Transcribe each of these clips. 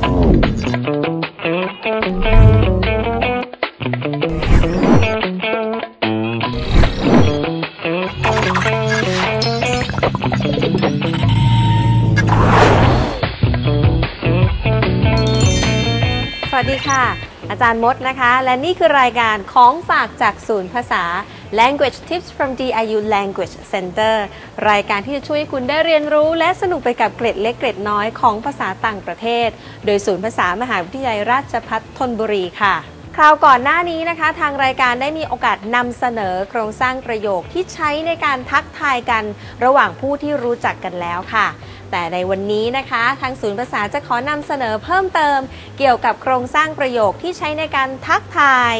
สวัสดีค่ะ อาจารย์มดนะคะ และนี่คือรายการของฝากจากศูนย์ภาษา Language Tips from DIU Language Center รายการที่จะช่วยให้คุณได้เรียนรู้ และสนุกไปกับเกร็ดเล็กเกร็ดน้อยของภาษาต่างประเทศ โดยศูนย์ภาษามหาวิทยาลัยราชภัฏธนบุรีค่ะ คราวก่อนหน้านี้นะคะ ทางรายการได้มีโอกาสนำเสนอโครงสร้างประโยคที่ใช้ในการทักทายกันระหว่างผู้ที่รู้จักกันแล้วค่ะ แต่ในวันนี้นะคะ ทางศูนย์ภาษาจะขอนำเสนอเพิ่มเติม เกี่ยวกับโครงสร้างประโยคที่ใช้ในการทักทาย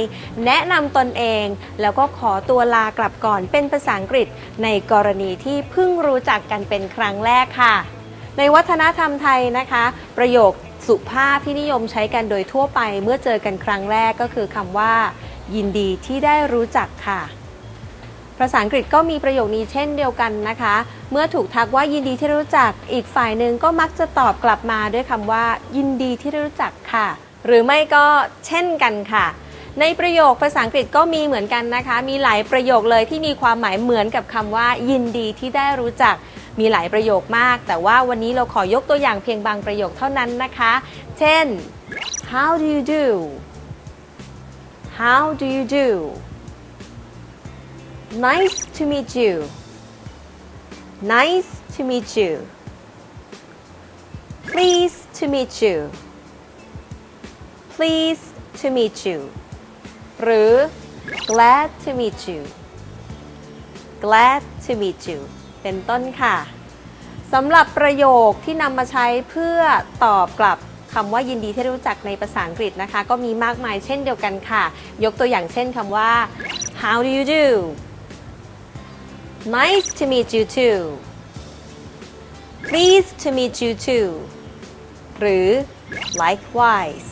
แนะนำตนเอง แล้วก็ขอตัวลากลับก่อนเป็นภาษาอังกฤษ ในกรณีที่เพิ่งรู้จักกันเป็นครั้งแรกค่ะ ในวัฒนธรรมไทยนะคะ ประโยค สุภาพที่นิยมใช้กันโดยทั่วไปเมื่อเจอกันครั้งแรกก็คือคำว่า ยินดีที่ได้รู้จักค่ะ ภาษาอังกฤษก็มีประโยคนี้เช่นเดียวกันนะคะ เมื่อถูกทักว่ายินดีที่รู้จัก อีกฝ่ายหนึ่งก็มักจะตอบกลับมาด้วยคำว่า ยินดีที่รู้จักค่ะ หรือไม่ก็เช่นกันค่ะในประโยคภาษาอังกฤษก็มีเหมือนกันนะคะ มีหลายประโยคเลยที่มีความหมายเหมือนกับคำว่า ยินดีที่ได้รู้จัก มีหลายประโยคมาก แต่ว่าวันนี้เราขอยกตัวอย่างเพียงบางประโยคเท่านั้นนะคะ เช่น how do you do how do you do Nice to meet you. Nice to meet you. Pleased to meet you. Pleased to meet you. หรือ glad to meet you. Glad to meet you เป็นต้นค่ะสำหรับประโยคที่นำมาใช้เพื่อตอบกลับคำว่ายินดีที่รู้จักในภาษาอังกฤษนะคะ ก็มีมากมายเช่นเดียวกันค่ะ ยกตัวอย่างเช่นคำว่า how do you do Nice to meet you too. Pleased to meet you too. หรือ likewise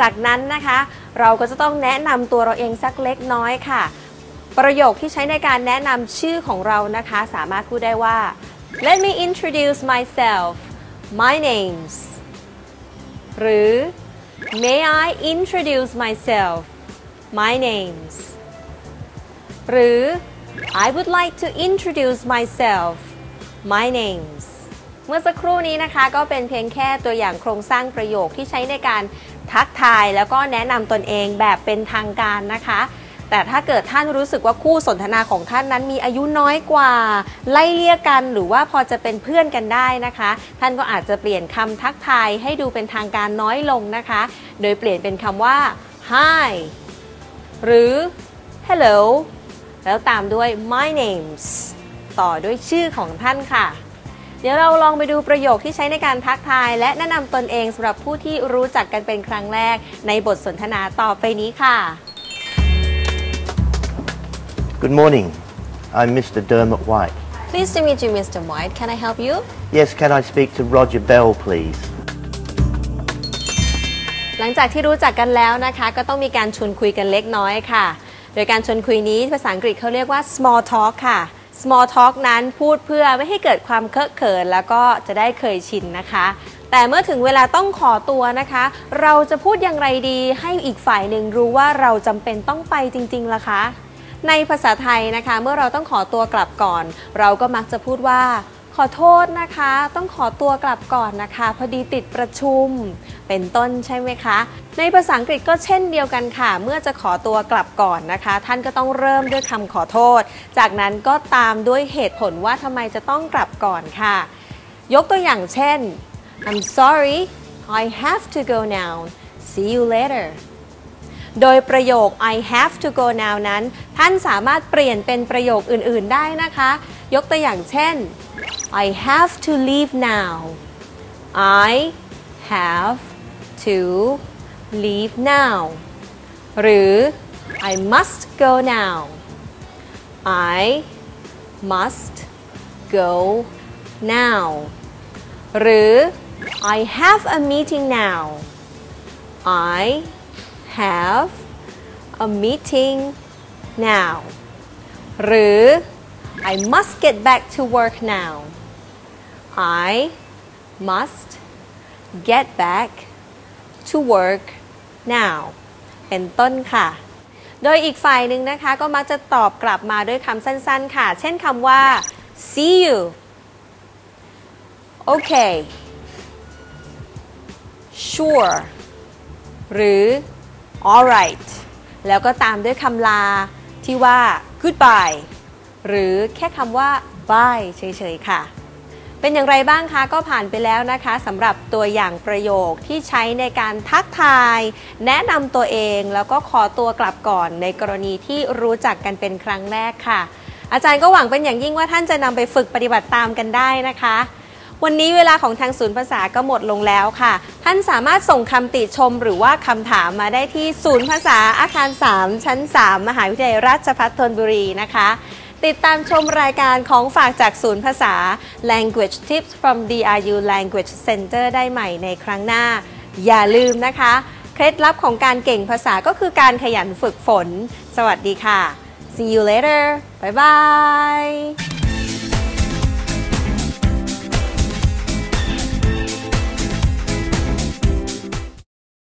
จากนั้นนะคะ เราก็จะต้องแนะนำตัวเราเองสักเล็กน้อยค่ะ ประโยคที่ใช้ในการแนะนำชื่อของเรานะคะ สามารถพูดได้ว่า Let me introduce myself my names หรือ May I introduce myself my names หรือ I would like to introduce myself my names เมื่อสักครู่นี้นะคะก็เป็นเพียงแค่ตัวอย่างโครงสร้างประโยคที่ใช้ในการทักทายแล้วก็แนะนำตนเองแบบเป็นทางการนะคะ แต่ถ้าเกิดท่านรู้สึกว่าคู่สนทนาของท่านนั้นมีอายุน้อยกว่า ไล่เลี่ยกันหรือว่าพอจะเป็นเพื่อนกันได้นะคะ ท่านก็อาจจะเปลี่ยนคำทักทายให้ดูเป็นทางการน้อยลงนะคะ โดยเปลี่ยนเป็นคำว่า hi หรือ hello แล้วตามด้วย my names ต่อด้วยชื่อของท่านค่ะ เดี๋ยวเราลองไปดูประโยคที่ใช้ในการทักทาย และแนะนำตนเองสำหรับผู้ที่รู้จักกันเป็นครั้งแรกในบทสนทนาต่อไปนี้ค่ะ Good morning. I'm Mr. Dermot White. Pleased to meet you Mr. White Can I help you Yes, can I speak to Roger Bell, please? หลังจากที่รู้จักกันแล้วนะคะ ก็ต้องมีการชวนคุยกันเล็กน้อยค่ะ โดยการชวนคุยนี้ภาษาอังกฤษเขาเรียกว่า small talk ค่ะ small talk นั้นพูดเพื่อไม่ให้เกิดความเคอะเขิน แล้วก็จะได้เคยชินนะคะ แต่เมื่อถึงเวลาต้องขอตัวนะคะ เราจะพูดอย่างไรดีให้อีกฝ่ายหนึ่งรู้ว่าเราจำเป็นต้องไปจริงๆล่ะคะ ในภาษาไทยนะคะ เมื่อเราต้องขอตัวกลับก่อน เราก็มักจะพูดว่า ขอโทษนะคะ ต้องขอตัวกลับก่อนนะคะ พอดีติดประชุม เป็นต้นใช่ไหมคะ ในภาษาอังกฤษก็เช่นเดียวกันค่ะ เมื่อจะขอตัวกลับก่อนนะคะ ท่านก็ต้องเริ่มด้วยคำขอโทษ จากนั้นก็ตามด้วยเหตุผลว่าทำไมจะต้องกลับก่อนค่ะ ยกตัวอย่างเช่น I'm sorry I have to go now see you later โดยประโยค I have to go now นั้น ท่านสามารถเปลี่ยนเป็นประโยคอื่น ๆ ได้นะคะ ยกตัวอย่างเช่น I have to leave now I have to leave now หรือ I must go now I must go now หรือ I have a meeting now I have a meeting now หรือ I must get back to work now I must get back to work now เป็นต้นค่ะ โดยอีกฝ่ายหนึ่งนะคะ ก็มักจะตอบกลับมาด้วยคำสั้นๆ ค่ะ เช่นคำว่า see you okay sure หรือ alright แล้วก็ตามด้วยคำลาที่ว่า goodbye หรือแค่คำว่า bye เฉยๆ ค่ะ เป็นอย่างไรบ้างคะ ก็ผ่านไปแล้วนะคะสำหรับตัวอย่างประโยคที่ใช้ในการทักทาย แนะนำตัวเองแล้วก็ขอตัวกลับก่อนในกรณีที่รู้จักกันเป็นครั้งแรกค่ะ อาจารย์ก็หวังเป็นอย่างยิ่งว่าท่านจะนำไปฝึกปฏิบัติตามกันได้นะคะ วันนี้เวลาของทางศูนย์ภาษาก็หมดลงแล้วค่ะ ท่านสามารถส่งคำติชมหรือว่าคำถามมาได้ที่ศูนย์ภาษาอาคาร 3 ชั้น 3 มหาวิทยาลัยราชภัฏธนบุรีนะคะติดตามชมรายการของฝากจากศูนย์ภาษา Language Tips from DRU Language Center ได้ใหม่ในครั้งหน้า อย่าลืมนะคะ เคล็ดลับของการเก่งภาษาก็คือการขยันฝึกฝน สวัสดีค่ะ See you later. Bye bye.